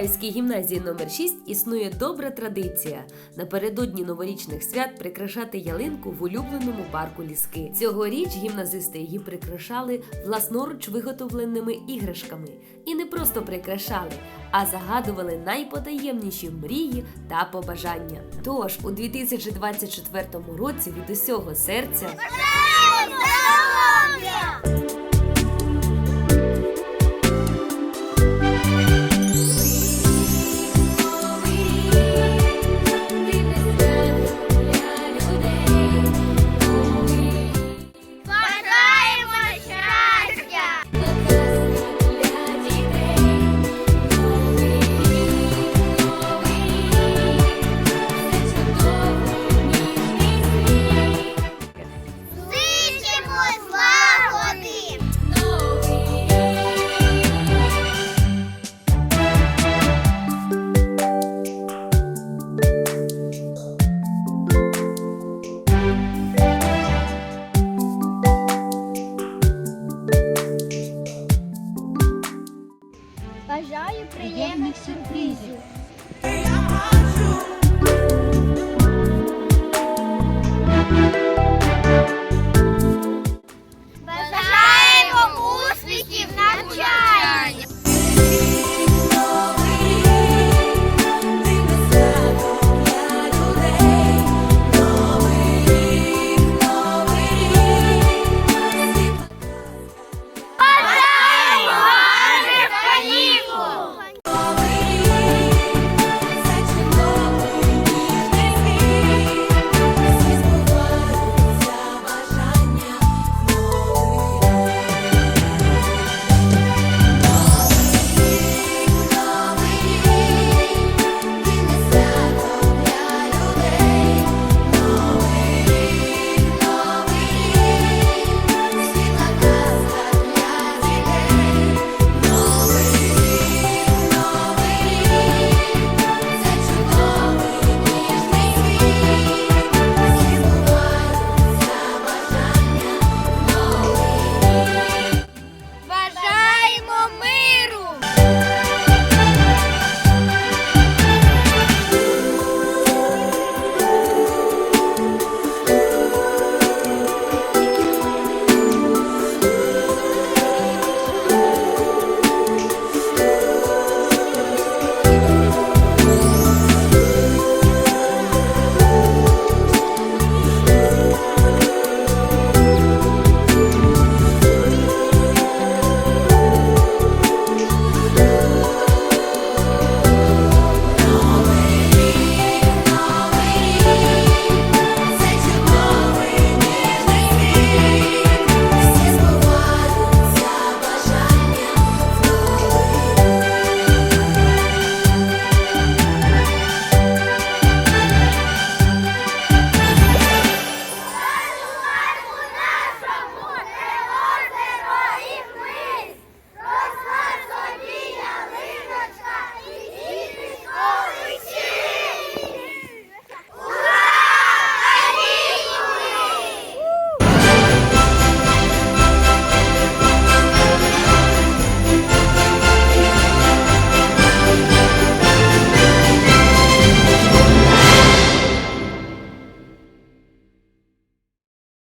Миколаївській гімназії номер 6 існує добра традиція напередодні новорічних свят прикрашати ялинку в улюбленому парку ліски. Цьогоріч гімназисти її прикрашали власноруч виготовленими іграшками і не просто прикрашали, а загадували найпотаємніші мрії та побажання. Тож у 2024 році від усього серця Бажаю приємних сюрпризів.